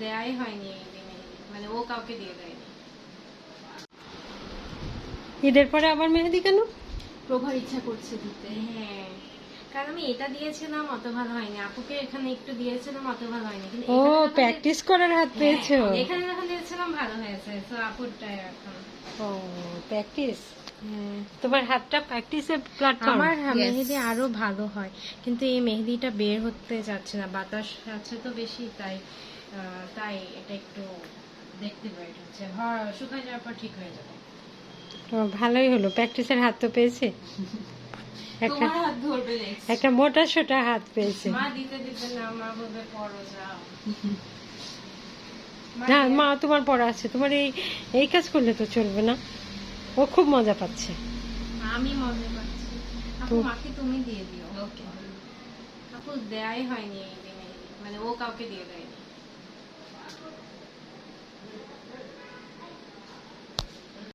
দেয়াই হয়নি এই দিনে মানে ও কাউকে দিয়ে দেয়নি। ঈদের পরে আবার মেহেদি কেন? প্রভার ইচ্ছা করছে দিতে হ্যাঁ। কারণ আমি এটা দিয়েছিলাম অত ভালো হয়নি। আপুকে এখানে একটু দিয়েছিলাম অত ভালো হয়নি। কিন্তু ও প্র্যাকটিস করার হাত পেয়েছ। হ্যাঁ, এখানে যখন দিয়েছিলাম ভালো হয়েছে। তো আপুরটাই এখন ও প্র্যাকটিস তোমার হাতটা প্র্যাকটিসে প্ল্যাটফর্ম আমার হ্যাঁ, মেহেদি আরও ভালো হয়। কিন্তু এই মেহেদিটা বের হতে যাচ্ছে না বাতাস আছে তো বেশি তাই তাই এটা একটু দেখতে বের হচ্ছে হ্যাঁ শুকায় যাওয়ার পর ঠিক হয়ে যাবে। ভালোই হলো প্র্যাকটিসের হাত তো পেয়েছে? একটা হাত ধরবে একটা মোটা সোটা হাত পেয়েছে। মা দিতে দিতে না মা বলবে পড়ো যাও। না মা তোমার পড়া আছে তোমার এই এই কাজ করলে তো চলবে না। ও খুব মজা পাচ্ছে। আমি মজা পাচ্ছি। আপু মাকে তুমি দিয়ে দিও। ওকে। আপু দেয়াই হয়নি এই দিনে। মানে ও কাউকে দিয়ে দেয়নি।